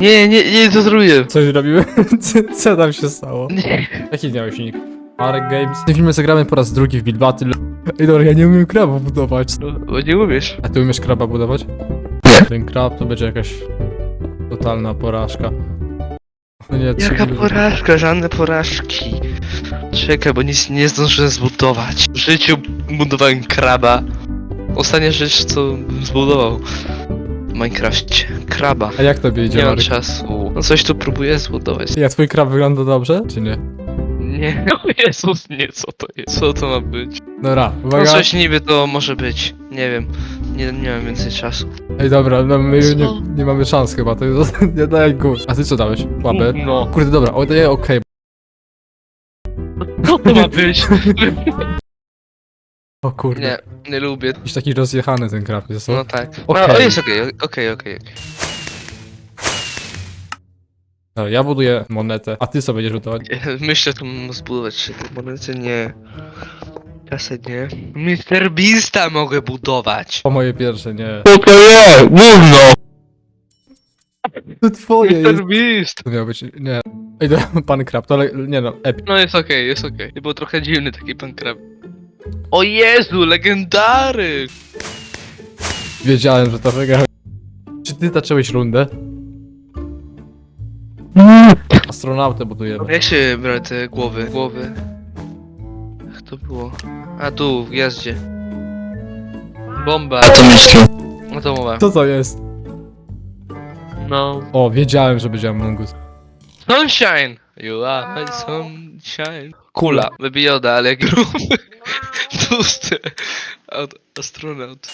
Nie, nie, nie, to zrobię. Coś robiły? Co, co tam się stało? Nie. Jaki miałeś nick? Marek Games. W tym filmie zagramy po raz drugi w Build Battle. Ej dobra, ja nie umiem kraba budować. No, bo nie umiesz. A ty umiesz kraba budować? Nie. Ten krab to będzie jakaś totalna porażka. No nie, trzy Jaka porażka, żadne porażki. Czekaj, bo nic nie zdążyłem zbudować. W życiu budowałem kraba. Ostatnia rzecz, co bym zbudował w Minecrafcie. Kraba. A jak tobie idzie, Nie mam Marek? czasu. No coś tu próbuję zbudować. Ja twój krab wygląda dobrze, czy nie? Nie, o Jezus, nie, co to jest? Co to ma być? Dobra, No uwaga. coś niby to może być. Nie wiem. Nie, nie mam więcej czasu. Ej dobra, no my Co? nie, nie mamy szans chyba, to jest nie daj głos. A ty co dałeś? Łapę? No. Kurde dobra, o, daję okej. Co to ma być? O kurde. Nie, nie lubię. Jakiś taki rozjechany ten krab jest, No no. tak. Okej. No, o, jest okej, okej, okej. okej. Dobra, ja buduję monetę, a ty co będziesz budować? Myślę, tu mam zbudować się te monety, nie. Kasę nie. Mr. Beasta mogę budować. O moje pierwsze, nie. Co to jest? Gówno! To twoje jest. Mr. Beast! To miał być, nie. Ej, dobra, pan krab, to ale, nie no, epic. No jest okej, jest okej. Okay. Był trochę dziwny taki pan krab. O Jezu, legendary! Wiedziałem, że to wygra. Czy ty zacząłeś rundę? Astronautę budujemy. Jak się biorę te głowy? Głowy. Jak to było? A tu, w gwiazdzie. Bomba. Atomowa. Co to jest? No. O, wiedziałem, że będzie Among Us. Sunshine! You are my sunshine. Kula. Wybijona, ale gruby. host, astronaut.